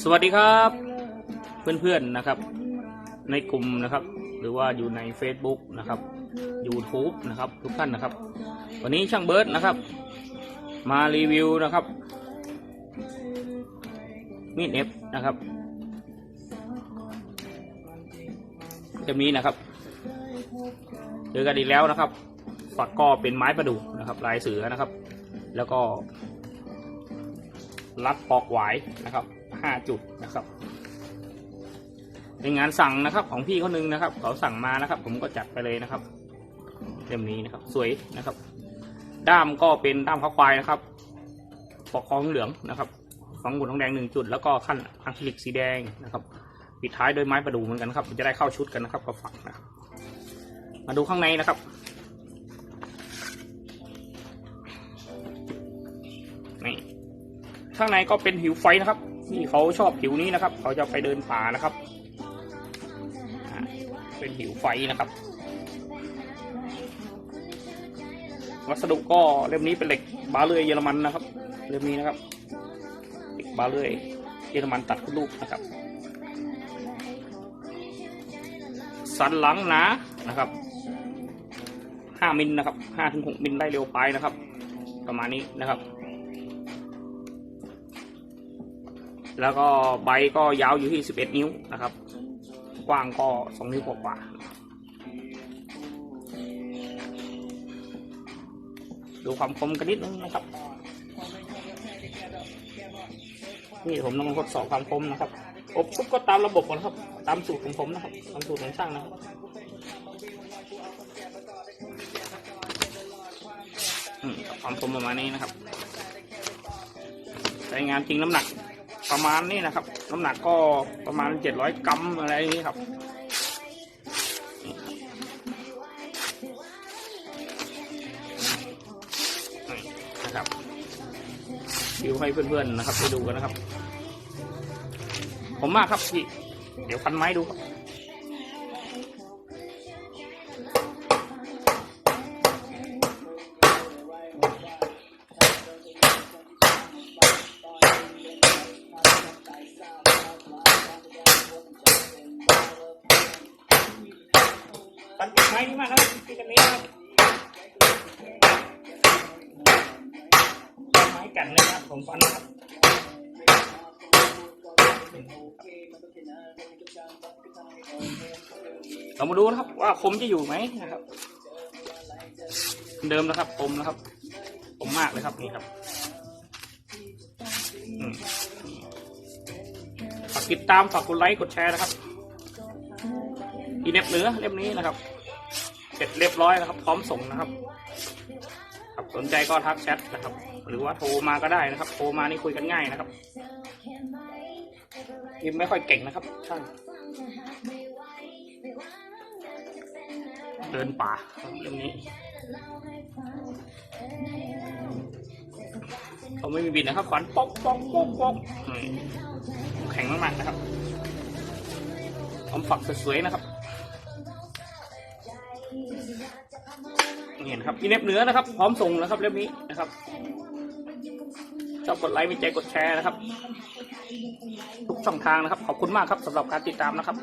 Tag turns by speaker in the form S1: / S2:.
S1: สวัสดีครับเพื่อนๆนะครับ ในกลุ่มนะครับ หรือว่าอยู่ใน Facebook นะครับ YouTube นะครับทุกท่านนะครับ วันนี้ช่างเบิร์ดนะครับ มารีวิวนะครับมีดเอฟนะครับเล่มนี้นะครับเจอกันอีกแล้วนะครับฝักก็เป็นไม้ประดู่นะครับ ลายเสือนะครับ แล้วก็ รัดปอกหวายนะครับห้าจุดนะครับเป็นงานสั่งนะครับของพี่เขาหนึงนะครับ เขาสั่งมานะครับ ผมก็จัดไปเลยนะครับเล่มนี้นะครับ สวยนะครับ ด้ามก็เป็นด้ามข้าวควายนะครับปอกคองเหลืองนะครับฝังบุญทองแดงหนึ่งจุด แล้วก็ขั้นอะคริลิกสีแดงนะครับปิดท้ายด้วยไม้ประดูเหมือนกันครับจะได้เข้าชุดกันนะครับกับฝักนะครับ มาดูข้างในนะครับนี่ ข้างในก็เป็นผิวไฟนะครับที่เขาชอบผิวนี้นะครับ เขาจะไปเดินป่านะครับ เป็นผิวไฟนะครับ วัสดุก็เล่มนี้เป็นเหล็กบาเลื่อยเยอรมันนะครับ เล่มนี้นะครับเหล็กบาเลื่อยเยอรมันตัดขึ้นรูปนะครับ สันหลังหนานะครับห้ามิลนะครับห้าถึงหกมิลได้เร็วไปนะครับ ประมาณนี้นะครับ แล้วก็ใบก็ยาวอยู่ที่ 11 นิ้วนะครับ กว้างก็ 2 นิ้วกว่าดูความคมกันนิดนึงนะครับ นี่ผมต้องทดสอบความคมนะครับ อบปุ๊บก็ตามระบบก่อนครับ ตามสูตรของผมนะครับ ตามสูตรของช่างนะครับความคมประมาณนี้นะครับ ใช้งานจริงน้ำหนัก ประมาณนี้นะครับ น้ำหนักก็ประมาณเจ็ดร้อยกรัมอะไรอย่างนี้ครับนะครับวิวให้เพื่อนๆนะครับไปดูกันนะครับ ผมมากครับพี่ เดี๋ยวพันไม้ดูครับ ไม้นี่มากครับที่กันนี้ครับไม้กันเลยนะครับผมฟันครับเรามาดูนะครับว่าคมจะอยู่ไหมนะครับ เดิมนะครับคมนะครับคมมากเลยครับนี่ครับฝากติดตามฝากกดไลค์กดแชร์นะครับอีเน็บเนื้อเล่มนี้นะครับ เสร็จเรียบร้อยนะครับ พร้อมส่งนะครับครับสนใจก็ทักแชทนะครับ หรือว่าโทรมาก็ได้นะครับ โทรมานี่คุยกันง่ายนะครับพิมพ์ไม่ค่อยเก่งนะครับช่างเดินป่าครับเล่มนี้เขาไม่มีบินนะครับฝันป๊อกป๊อกป๊อกป๊อกนี่แข็งมากๆนะครับผมฝักสวยๆนะครับ นี่นะครับอีเน็บเนื้อนะครับ พร้อมส่งแล้วครับเล่มนี้นะครับชอบกดไลค์มีใจกดแชร์นะครับ ทุกช่องทางนะครับ ขอบคุณมากครับสำหรับการติดตามนะครับ